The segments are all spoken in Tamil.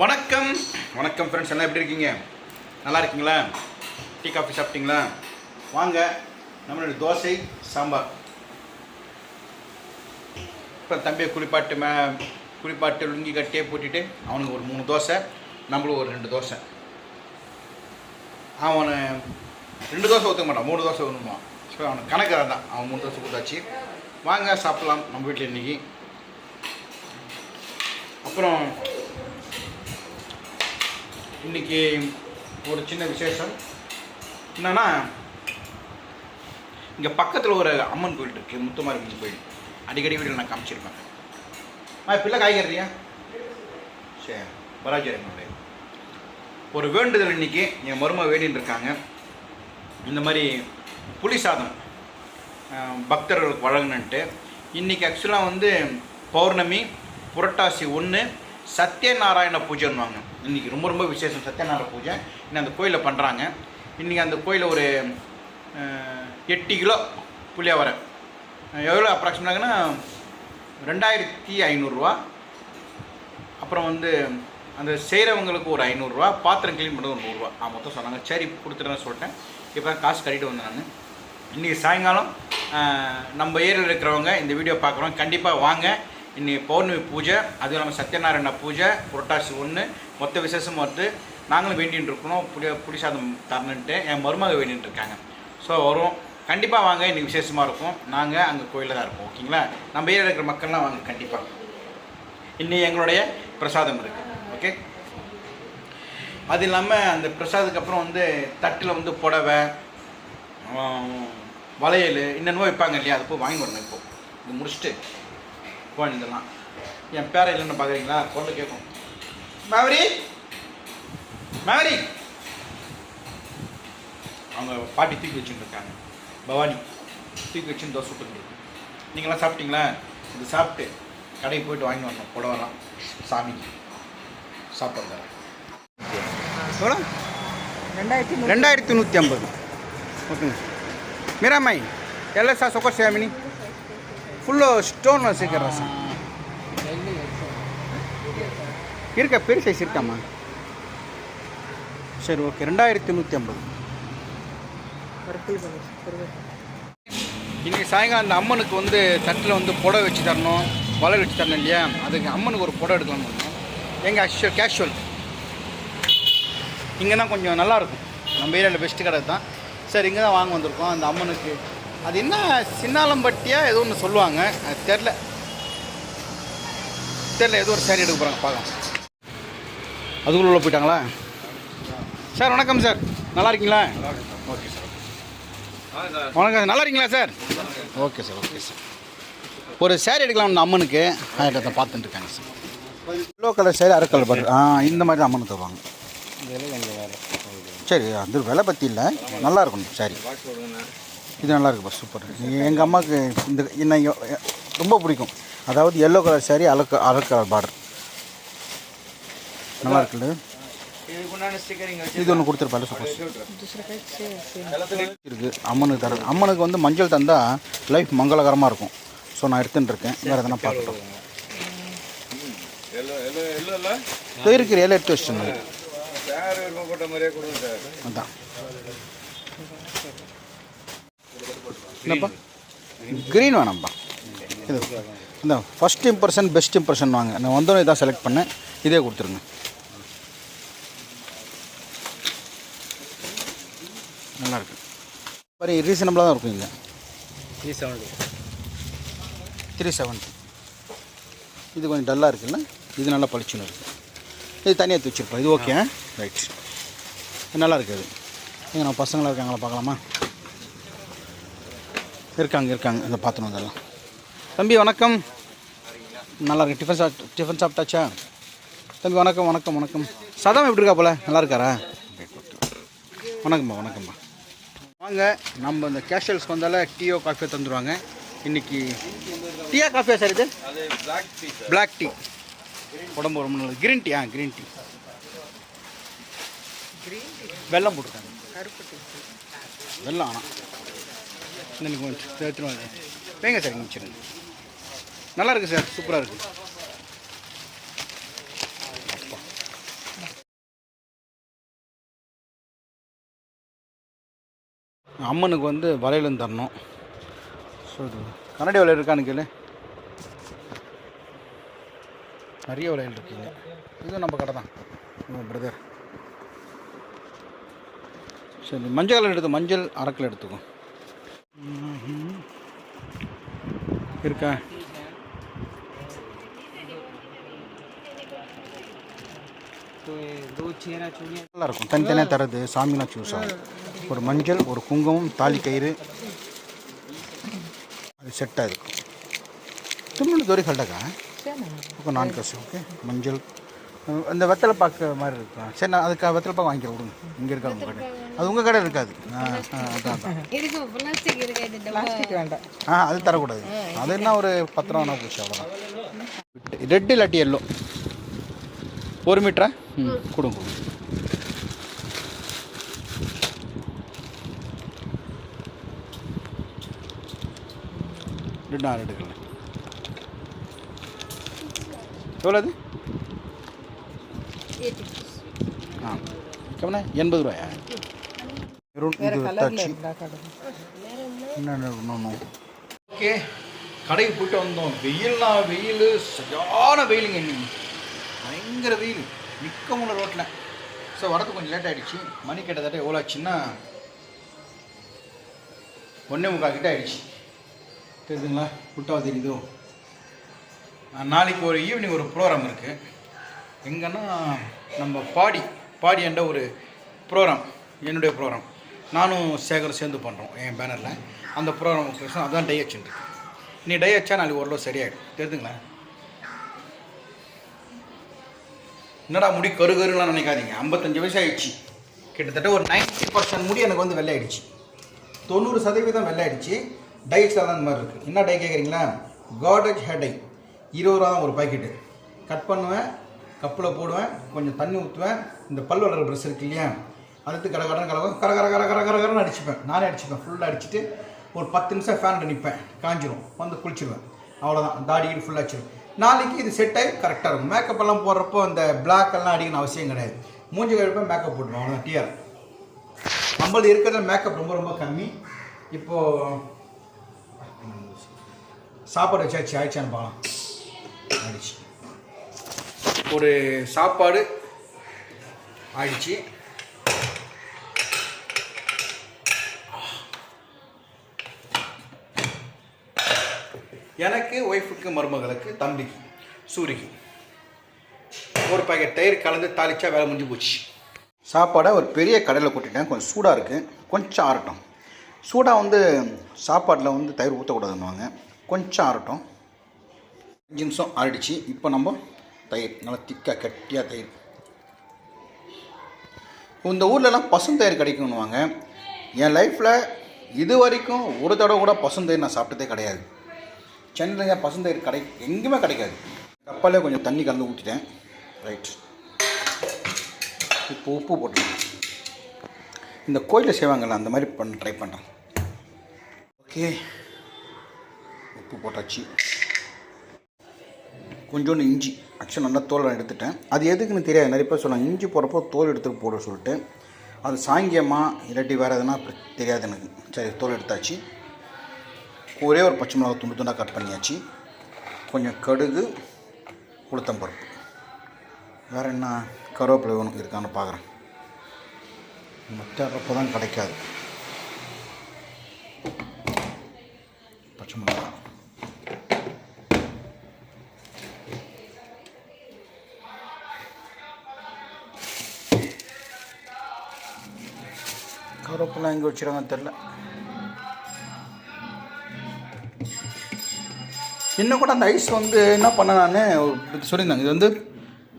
வணக்கம். வணக்கம் ஃப்ரெண்ட்ஸ் எல்லாம் எப்படி இருக்கீங்க? நல்லா இருக்கீங்களா? டீ காஃபி சாப்பிட்டீங்களா? வாங்க நம்மளுடைய தோசை சாம்பார். இப்போ தம்பியை குளிப்பாட்டு மே குளிப்பாட்டு லுங்கி கட்டியே போட்டுட்டு அவனுக்கு ஒரு மூணு தோசை நம்மளும் ஒரு ரெண்டு தோசை. அவனை ரெண்டு தோசை ஊற்ற மாட்டான் மூணு தோசை ஊற்றுவான் ஸோ அவனுக்கு கணக்கு தான் அவன் மூணு தோசை கொடுத்தாச்சு வாங்க சாப்பிட்லாம். நம்ம வீட்டில் இன்றைக்கி அப்புறம் இன்னைக்கு ஒரு சின்ன விசேஷம். என்னென்னா இங்கே பக்கத்தில் ஒரு அம்மன் கோயில் இருக்குது முத்துமாரி கோயில். அடிக்கடி வீட்டில் நான் காமிச்சிருப்பேன். ஆ பிள்ளை காய்கறியா? சரி பராஜர் ஒரு வேண்டுதல் இன்னைக்கு. என் மரும வேண்டின்னு இருக்காங்க. இந்த மாதிரி புளி சாதம் பக்தர்களுக்கு வழங்கணுன்ட்டு. இன்றைக்கி ஆக்சுவலாக வந்து பௌர்ணமி புரட்டாசி ஒன்று சத்யநாராயண பூஜைன்னுவாங்க. இன்றைக்கி ரொம்ப ரொம்ப விசேஷம் சத்யநாராயண பூஜை. இன்னும் அந்த கோயிலில் பண்ணுறாங்க இன்றைக்கி அந்த கோயிலில் ஒரு எட்டு கிலோ புளியவரை எவ்வளோ அப்ராக்சிமேட்டாங்கன்னா ரெண்டாயிரத்தி ஐநூறுரூவா அப்புறம் வந்து அந்த செய்கிறவங்களுக்கு ஒரு ஐநூறுரூவா பாத்திரம் க்ளீன் பண்ணுறது ஒரு நூறுரூவா ஆ மொத்தம் சொன்னாங்க. சரி கொடுத்துட்றேன்னு சொல்லிட்டேன். இப்போ தான் காசு கட்டிட்டு வந்தேன் நான். இன்றைக்கி சாயங்காலம் நம்ம ஏரியாவில் இருக்கிறவங்க இந்த வீடியோ பார்க்குறோம் கண்டிப்பாக வாங்க. இன்றைக்கி பௌர்ணமி பூஜை அதுவும் இல்லாமல் சத்யநாராயண பூஜை புரட்டாசி ஒன்று மொத்த விசேஷம் வந்து நாங்களும் வேண்டின்னு இருக்கணும் புளி புளிசாதம் தரணுன்ட்டு என் மருமக வேண்டின்னு இருக்காங்க. ஸோ வரும். கண்டிப்பாக வாங்க. இன்றைக்கி விசேஷமாக இருக்கும். நாங்கள் அங்கே கோயிலில் தான் இருப்போம். ஓகேங்களா? நம்ம ஏரியாவில் இருக்கிற மக்கள்லாம் வாங்க. கண்டிப்பாக இன்னைக்கு எங்களுடைய பிரசாதம் இருக்குது ஓகே? அது இல்லாமல் அந்த பிரசாதத்துக்கு அப்புறம் வந்து தட்டில் வந்து புடவை வளையல் என்னென்னமோ வைப்பாங்க இல்லையா? அது போய் வாங்கி வரணும் இப்போது இது முடிச்சுட்டு. ஃபோன் இதெல்லாம். என் பேர இல்லைன்னு பார்க்குறீங்களா? குரல் கேட்கும். மேவரி! மேவரி! அவங்க பாட்டி தூக்கி வச்சுட்டு இருக்காங்க. பவானி தூக்கி வச்சுன்னு தோசை கொடுத்துருக்கு நீங்களாம் சாப்பிட்டீங்களா? இது சாப்பிட்டு கடைக்கு போயிட்டு வாங்கி வரணும். புடவெல்லாம் சாமிக்கு. சாப்பிட்றேன் எவ்வளோ? ரெண்டாயிரத்தி ரெண்டாயிரத்தி நூற்றி ஐம்பது. ஓகேங்க. மீராமாய் எல்எஸ்ஆர் சுகர் சாமினி ஃபுல்லாக ஸ்டோன் வச்சுக்கிறேன் சார் இருக்கா? பெரிய சைஸ் இருக்காமா சரி ஓகே ரெண்டாயிரத்தி நூற்றி ஐம்பது. இன்றைக்கி சாயங்காலம் அந்த அம்மனுக்கு வந்து தட்டில் வந்து புடவை வச்சு தரணும் வலை வச்சு தரணும் இல்லையா? அதுக்கு அம்மனுக்கு ஒரு புடவை எடுக்கணும் எங்கள் அஷ்யூ கேஷுவல் இங்கே தான் கொஞ்சம் நல்லாயிருக்கும் நம்ம ஏரியாவில் பெஸ்ட்டு கடை தான் சரி இங்கே தான் வாங்க வந்திருக்கோம். அந்த அம்மனுக்கு அது என்ன சின்னாலம்பட்டியா ஏதோ ஒன்று சொல்லுவாங்க. அது தெரில தெரில ஏதோ ஒரு சேரீ எடுக்க போகிறாங்க பார்க்கலாம். அதுக்குள்ள உள்ள போயிட்டாங்களா? சார் வணக்கம் சார். நல்லா இருக்கீங்களா? Okay sir. வணக்கம் நல்லா இருக்கீங்களா sir? Okay sir okay sir. ஒரு சேரீ எடுக்கலாம் அம்மனுக்கு அதை பார்த்துட்டு இருக்காங்க சார். எல்லோ கலர் சேரீ அரை கலர் பாரு ஆ இந்த மாதிரி தான் அம்மனுக்கு தருவாங்க. சரி அது விலை பற்றி இல்லை. நல்லா இருக்கும் சாரி இது நல்லா இருக்குப்பா சூப்பர். எங்கள் அம்மாவுக்கு இந்த என்ன ரொம்ப பிடிக்கும். அதாவது எல்லோ கலர் சாரி அலக்க அலர் கலர் பார்டர் நல்லா இருக்குல்ல இது ஒன்று கொடுத்துருப்பாரு சப்போஸ் இருக்குது அம்மனுக்கு தர அம்மனுக்கு வந்து மஞ்சள் தந்தால் லைஃப் மங்களகரமாக இருக்கும். ஸோ நான் எடுத்துகிட்டு இருக்கேன். வேறு எதனா பார்க்கட்டும். இருக்கிற எல்லாம் எடுத்து வச்சுருந்தேன் அதான். என்னப்பா? க்ரீன் வேணாம்ப்பா இது இந்த ஃபஸ்ட் இம்ப்ரெஷன் பெஸ்ட் இம்ப்ரெஷன் வாங்க. நான் வந்தோடனே இதான் செலக்ட் பண்ணேன். இதே கொடுத்துருங்க. நல்லா இருக்கு பாரு ரீசனபிளாக தான் இருக்கும் இங்கே. த்ரீ செவன்டி த்ரீ செவன்ட்டி இது கொஞ்சம் டல்லாக இருக்குல்ல? இது நல்லா பளிச்சுன்னு இருக்குது இது தனியாக வச்சுருப்போம் இது ஓகே ரைட் இது நல்லா இருக்குது இங்கே நம்ம பசங்களாம் இருக்காங்களா பார்க்கலாமா? இருக்காங்க இருக்காங்க. இதை பார்த்துன்னு வந்துடலாம் தம்பி வணக்கம். நல்லா இருக்கு டிஃபன் சாப்பிட் டிஃபன் சாப்பிட்டாச்சா? தம்பி வணக்கம் வணக்கம் வணக்கம். சதம் எப்படி இருக்கா போல? நல்லா இருக்காரா வணக்கம்மா வணக்கம்மா. வாங்க நம்ம இந்த கேஷுவல்ஸ்க்கு வந்தால டீயோ காஃபியோ தந்துடுவாங்க இன்னைக்கு டீயா காஃபியா சார் இது? பிளாக் டீ உடம்பு ரொம்ப நல்லது. கிரீன் டீ ஆ கிரீன் டீ வெல்லம் போட்டுருக்காங்க வெல்லம் ஆனால் எனக்கு எடுத்துருவா வேங்க. சார் இங்கே நல்லா இருக்குது சார் சூப்பராக இருக்குது அம்மனுக்கு வந்து வளையலும் தரணும். ஸோ இது கன்னடி வளையல் இருக்கான்னு கேளு. நிறைய வளையல் இருக்குங்க. இது நம்ம கடை தான். பிரதர் சரி மஞ்சள் கலர் எடுத்து மஞ்சள் அரைக்கில் எடுத்துக்கோ. இருக்கா? நல்லா இருக்கும் தனித்தனியாக தரது சாமினா சூஸா ஒரு மஞ்சள் ஒரு குங்குமம் தாலி கயிறு. அது செட்டாக இருக்கும். தும்முன்னு தோரி கல்டக்கா ஓகே நான் ஓகே மஞ்சள். இந்த வெத்தலை பாக்கு மாதிரி இருக்கும். சரி நான் அதுக்காக வெத்தலை பாக்கு வாங்கிக்கிறேன் விடுங்க. இங்கே இருக்கா உங்கள் கடை. அது உங்கள் கடை இருக்காது. வேண்டாம். ஆ அது தரக்கூடாது. அது என்ன ஒரு பத்து ரூபா போச்சு அவ்வளோதான் ரெட்டு இல்லாட்டி எல்லோ ஒரு மீட்டரா கொடுங்க கொடுங்க. ரெண்டு நாள் எடுக்கல. எவ்வளோது ஆ கவனா எண்பது ரூபாயா? ஓகே கடைக்கு போயிட்டு வந்தோம். வெயில்னா வெயில் சரியான வெயிலுங்க இன்னைக்கு பயங்கர வெயில். நிற்க முடியல ரோட்டில் ஸோ வரது கொஞ்சம் லேட் ஆகிடுச்சு மணி கிட்டத்தட்ட எவ்வளோ ஆச்சுன்னா ஒன்றே முக்கால் கிட்ட ஆயிடுச்சு. தெரியுதுங்களா? புட்டாவா தெரியுதோ? நாளைக்கு ஒரு ஈவினிங் ஒரு ப்ரோக்ராம் இருக்குது எங்கன்னா நம்ம பாடி பாடி என்ற ஒரு ப்ரோக்ராம் என்னுடைய ப்ரோக்ராம் நானும் சேகரும் சேர்ந்து பண்ணுறோம் என் பேனரில் அந்த ப்ரோக்ராம் அதுதான் டை வச்சுருக்கு நீ டை வச்சா நாளைக்கு ஓரளவு சரியாயிடும். தெரிஞ்சுங்களேன் என்னடா முடி கரு கருலாம் நினைக்காதீங்க. ஐம்பத்தஞ்சு வயசு ஆயிடுச்சு. கிட்டத்தட்ட ஒரு 90% பர்சன்ட் முடி எனக்கு வந்து வெள்ளையாயிடுச்சு தொண்ணூறு சதவீதம் வெள்ளையாயிடுச்சு டைட்ஸ் தான் இந்த மாதிரி இருக்குது என்ன டை கேட்குறீங்களா காடேஜ் ஹேர் டை இருபது ரூபா தான் ஒரு பாக்கெட்டு கட் பண்ணுவேன். கப்பில் போடுவேன் கொஞ்சம் தண்ணி ஊற்றுவேன் இந்த பல் வளர்கிற ப்ரெஷ் இருக்கு இல்லையா? அடுத்து கட கடன் கலவை கர கர கர கர கர கரன்னு அடிச்சுப்பேன். நானே அடிச்சுப்பேன். ஃபுல்லாக அடிச்சுட்டு ஒரு பத்து நிமிஷம் ஃபேனில் நிற்பேன் காஞ்சிரும். வந்து குளிச்சிருவேன். அவ்வளோதான் தாடி ஃபுல்லாக வச்சிருவேன் நாளைக்கு இது செட் ஆகி கரெக்டாக இருக்கும். மேக்கப் எல்லாம் போடுறப்போ அந்த பிளாக் எல்லாம் அடிக்கணும் அவசியம் கிடையாது. மூஞ்சி கழிப்பேன் மேக்கப் போட்டுருவோம் அவ்வளோதான் டிஆர் நம்மளது இருக்கிறதுல மேக்கப் ரொம்ப ரொம்ப கம்மி. இப்போது சாப்பாடு வச்சாச்சு. ஆயிடுச்சான்னு பார்க்கலாம். ஆயிடுச்சு. ஒரு சாப்பாடு ஆயிடுச்சு. எனக்கு ஒய்ஃபுக்கு மருமகளுக்கு தம்பிக்கு சூரிக்கு ஒரு பாக்கெட் தயிர் கலந்து தாளிச்சா வேலை முடிஞ்சு போச்சு. சாப்பாடை ஒரு பெரிய கடையில் கொட்டிட்டேன். கொஞ்சம் சூடாக இருக்குது கொஞ்சம் ஆறட்டும். சூடாக வந்து சாப்பாட்டில் வந்து தயிர் ஊற்றக்கூடாதுன்னுவாங்க கொஞ்சம் ஆறட்டும். அஞ்சு நிமிஷம் ஆறிடுச்சு. இப்போ நம்ம தயிர். நல்லா திக்காக கட்டியாக தயிர். இந்த ஊர்லலாம் பசுந்தயிர் கிடைக்கும்னுவாங்க. என் லைஃப்பில் இது வரைக்கும் ஒரு தடவை கூட பசுந்தயிர் நான் சாப்பிட்டதே கிடையாது. சென்னையில் பசுந்தயிர் கடை எங்கேயுமே கிடைக்காது. கப்பலே கொஞ்சம் தண்ணி கலந்து ஊற்றிட்டேன் ரைட் இப்போ உப்பு போட்டுருக்கேன். இந்த கோயிலில் செய்வாங்கள்ல அந்த மாதிரி பண்ண ட்ரை பண்ணுறேன் ஓகே உப்பு போட்டாச்சு. கொஞ்சோண்டு இஞ்சி. ஆக்சுவலாக நல்லா நான் எடுத்துட்டேன். அது எதுக்குன்னு தெரியாது. நிறைய பேர் சொன்னாங்க இஞ்சி போடுறப்போ தோல் எடுத்துட்டு போட சொல்லிட்டு. அது சாங்கியமா இல்லாட்டி வேறு எதுனா தெரியாது எனக்கு. சரி தோல் எடுத்தாச்சு. ஒரே ஒரு பச்சை மிளகா துண்டு துண்டாக கட் பண்ணியாச்சு. கொஞ்சம் கடுகு உளுத்தம்பருப்பு வேறு என்ன? கருவேப்பிலை வேணும் இருக்கான்னு பார்க்குறேன் மொத்தப்போ தான் கிடைக்காது. கருவேப்பிலை எங்கே வச்சுருவாங்க தெரில இன்னும் கூட அந்த ஐஸ் வந்து என்ன பண்ண நான் சொல்லியிருந்தாங்க. இது வந்து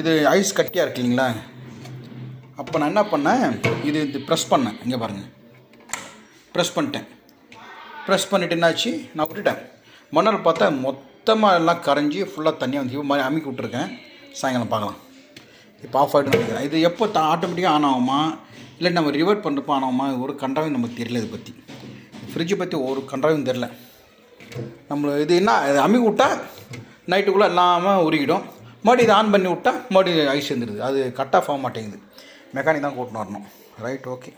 இது ஐஸ் கட்டியாக இருக்கு இல்லைங்களா? அப்போ நான் என்ன பண்ணேன்? இது இது ப்ரெஸ் பண்ணேன். இங்கே பாருங்கள் ப்ரெஸ் பண்ணிட்டேன். ப்ரெஸ் பண்ணிட்டு என்னாச்சு? நான் விட்டுட்டேன். மணல் பார்த்தா மொத்தமாக எல்லாம் கரைஞ்சி ஃபுல்லாக தண்ணியாக வந்து இது மாதிரி அமுக்கி விட்ருக்கேன் சாயங்காலம் பார்க்கலாம். இப்போ ஆஃப் ஆகிட்டு நினைக்கிறேன். இது எப்போ ஆட்டோமேட்டிக்காக ஆன் ஆகுமா? இல்லை நம்ம ரிவர்ட் பண்ணுறப்போ ஆன் ஒரு கண்டாவும் நமக்கு தெரியல இதை பற்றி ஃப்ரிட்ஜை பற்றி ஒரு கண்டாவும் தெரில நம்மள இது என்ன இது அமுக்கி விட்டா நைட்டுக்குள்ளே இல்லாமல் உருகிடும். மறுபடியும் இதை ஆன் பண்ணி விட்டா மறுபடியும் ஐஸ் வந்துடுது அது கட் ஆஃப் ஆக மாட்டேங்குது. மெக்கானிக் தான் கூட்டின்னு வரணும். ரைட் ஓகே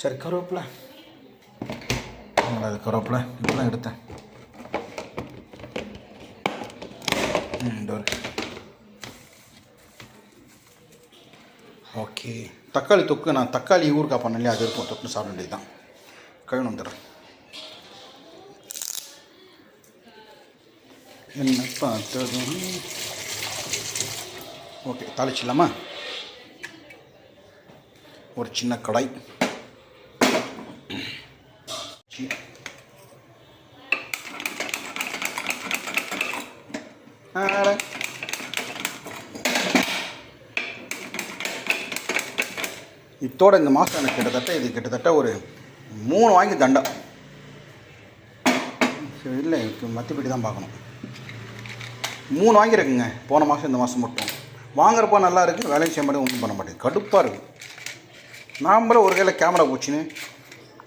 சரி கருவேப்பில. அது கருவேப்பிலை? இப்போலாம் எடுத்தேன். ம் ஓகே. தக்காளி தொக்கு நான் தக்காளி ஊறுகாய் பண்ணலையே அது இருக்கும். தொக்குன்னு சாப்பிட வேண்டியது தான் வந்துடுறேன் என்ன பார்த்தது ஓகே தாளிச்சிடலாமா? ஒரு சின்ன கடாய். இத்தோட இந்த மாதம் எனக்கு கிட்டத்தட்ட இது கிட்டத்தட்ட ஒரு மூணு வாங்கி தண்டம். சரி இல்லை எனக்கு மத்திப்படி தான் பார்க்கணும். மூணு வாங்கியிருக்குங்க. போன மாதம் இந்த மாதம் மட்டும். வாங்குறப்போ நல்லா இருக்குது வேலையும் செய்ய மாட்டேன் ஒன்றும் பண்ண மாட்டேங்குது. கடுப்பாக இருக்குது நாமளும் ஒரு கையில் கேமரா பூச்சின்னு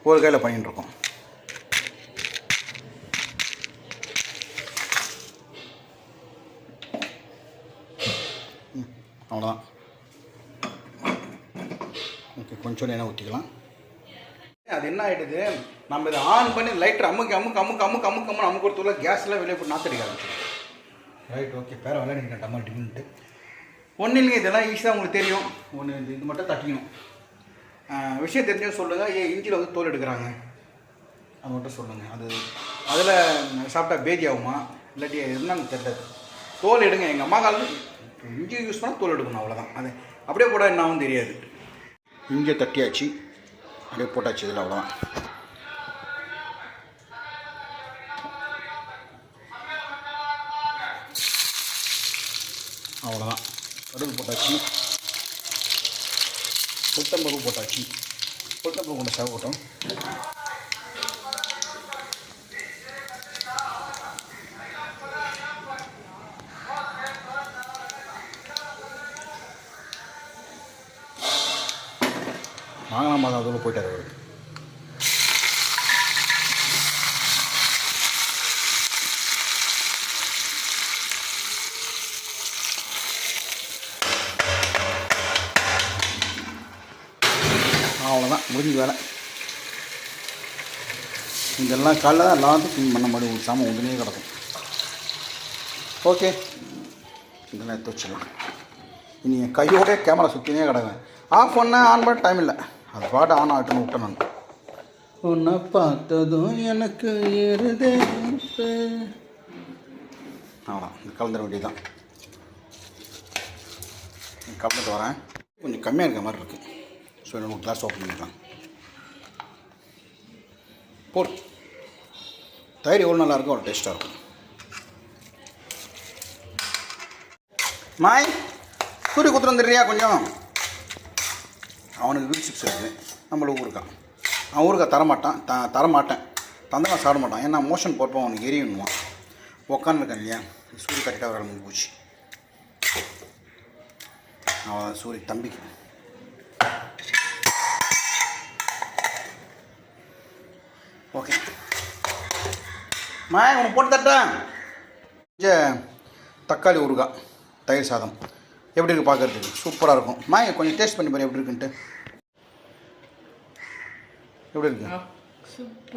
ஒரு கையில் பண்ணிட்டுருக்கோம் அவ்வளோதான் ஓகே கொஞ்சம் எண்ணெய் ஊற்றிக்கலாம் அது என்ன ஆகிடுது நம்ம இதை ஆன் பண்ணி லைட்டர் அமுக்கு அமுக்கு அமுக்கு அமுக்கு அமுக்கு அம்முன்னு அமுக்கிறதுக்குள்ள கேஸ்லாம் வெளியே போட்டு நாத்தடிக்க ஆரம்பிச்சிடும் ரைட் ஓகே பேர விளையாடிக்கிட்டேன் டம்மல் டிமின்ட்டு ஒன்றும் இல்லைங்க இதெல்லாம் ஈஸியாக உங்களுக்கு தெரியும். ஒன்று இது இது மட்டும் தட்டிக்கணும். விஷயம் தெரிஞ்சு சொல்லுங்கள் ஏன் இஞ்சியில் வந்து தோல் எடுக்கிறாங்க? அது மட்டும் சொல்லுங்கள் அது அதில் சாப்பிட்டா பேதி ஆகுமா? இல்லாட்டி என்னன்னு தெரியாது தோல் எடுங்க. எங்கள் அம்மா காலத்து இஞ்சி யூஸ் பண்ணால் தோல் எடுக்கணும் அவ்வளோதான் அது அப்படியே கூட என்னாவும் தெரியாது. இங்கே தட்டியாச்சு அப்படியே போட்டாச்சு இதில் அவ்வளோதான் அவ்வளோதான் கடுகு போட்டாச்சு. புத்தம்பருப்பு போட்டாச்சு. புத்தம்பருப்பு கொண்டு சாப்பிட்டோம். நாங்களாம் மாதம் அதுக்குள்ளே போயிட்டார் அவருக்கு அவ்வளோதான் முடிஞ்ச வேலை. இதெல்லாம் காலைல தான் எல்லாத்தையும் க்ளீன் பண்ண மாதிரி உங்களுக்கு சாமான் ஒன்றுனே கிடக்கும். ஓகே. இதெல்லாம் எடுத்து வச்சிடலாம். நீங்கள் கையோடய கேமரா சுற்றினே கிடக்கும் ஆஃப் பண்ண ஆன் பண்ண டைம் இல்லை. அது பாட்டு ஆன் ஆகட்டுன்னு விட்டேன் நான். உன்னை பார்த்ததும் எனக்கு ஏறுதே அவ்வளோதான் இது கலந்துட வேண்டியதுதான். கலந்துட்டு வரேன். கொஞ்சம் கம்மியாக இருக்க மாதிரி இருக்குது ஸோ நம்ம கிளாஸ் ஓப்பன் பண்ணிக்கலாம். போடு. தயிர் எவ்வளோ நல்லா இருக்கும் அவ்வளோ டேஸ்ட்டாக இருக்கும். மாய் சூரிய குத்துட்டு வந்துடுறியா கொஞ்சம்? அவனுக்கு வீட் சிப்ஸ் இருக்குது. நம்மளுக்கு ஊருக்கான் அவன் ஊருக்கா தரமாட்டான். த தரமாட்டேன். தந்தவன் சாப்பிட மாட்டான் ஏன்னா மோஷன் போட்டோம் அவனுக்கு எரியணுவான் உக்காந்துருக்கான் இல்லையா? சூரிய கரெக்டாக வர முடிஞ்சு போச்சு. அவன் சூரிய தம்பிக்கு. ஓகே. மா உனக்கு போட்டு தட்டேன் தக்காளி ஊறுகாய் தயிர் சாதம். எப்படி இருக்குது பார்க்கறதுக்கு சூப்பராக இருக்கும். மாய கொஞ்சம் டேஸ்ட் பண்ணி பாரு எப்படி இருக்குன்ட்டு. எப்படி இருக்கு?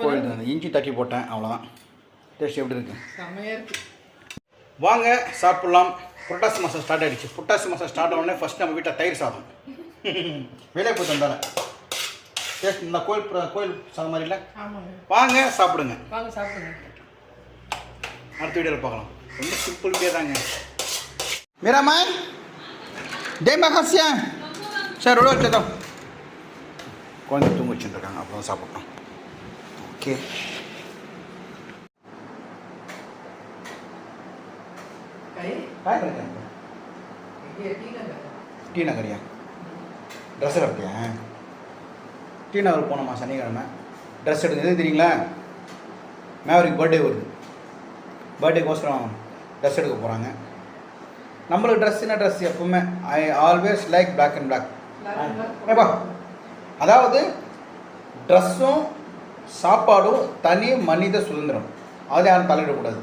கோயில் இஞ்சி தட்டி போட்டேன் அவ்வளோதான் டேஸ்ட் எப்படி இருக்கு? வாங்க சாப்பிட்லாம். புரட்டாசி மாதம் ஸ்டார்ட் ஆகிடுச்சு புரட்டாசி மாதம் ஸ்டார்ட் ஆனோடனே ஃபஸ்ட் நம்ம வீட்டில் தயிர் சாதம். வெளியே போய் தந்தால டேஸ்ட் இந்த கோயில் கோயில் சாதம் மாதிரி இல்லை? வாங்க சாப்பிடுங்க. வாங்க சாப்பிடுங்க. அடுத்த வீடியோவில் பார்க்கலாம். ரொம்ப சிம்பிள் தாங்க மீராமா டே மகாசியா சார் ரோடு வச்சதோ குழந்தை தூங்க வச்சுருக்காங்க அப்புறம் சாப்பிட்டோம் ஓகே டீ நகரியா ட்ரெஸ் எடுத்தியா டீ நகர் போனோமா சனிக்கிழமை ட்ரெஸ் எடுக்க எது தெரியுங்களா மேவரிக் பர்த்டே வருது பர்த்டேக்கோசரம் ட்ரெஸ் எடுக்க போகிறாங்க நம்மளுக்கு ட்ரெஸ்ஸுனா ட்ரெஸ் எப்பவுமே. I always like black and black ஏப்பா அதாவது ட்ரெஸ்ஸும் சாப்பாடும் தனி மனித சுதந்திரம். அதை யாரும் தலையிடக்கூடாது.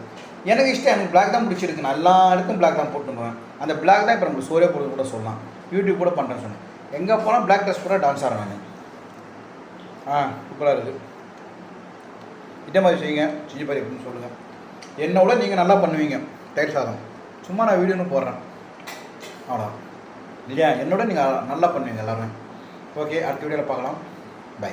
எனக்கு இஷ்டம் எனக்கு பிளாக் தான் பிடிச்சிருக்கு. நான் எல்லா இடத்துக்கும் பிளாக் தான் போட்டுருவேன். அந்த பிளாக் தான் இப்போ நம்ம சோரே போடுறது கூட சொல்லலாம். யூடியூப் கூட பண்ணுறேன்னு சொன்னேன். எங்கே போனால் பிளாக் ட்ரெஸ் கூட டான்ஸ் ஆடுறேன் நான். ஆ சூப்பராக இருக்குது இதே மாதிரி செய்யுங்க. செஞ்சு பாரு எப்படின்னு சொல்லுங்கள் என்னை விட நீங்கள் நல்லா பண்ணுவீங்க. தயிர் சாதம். சும்மா நான் வீடியோன்னு போடுறேன். அவ்வளோ இல்லையா? என்னோட நீங்கள் நல்லா பண்ணுவீங்க எல்லாருமே. ஓகே அடுத்த வீடியோவில் பார்க்கலாம். பை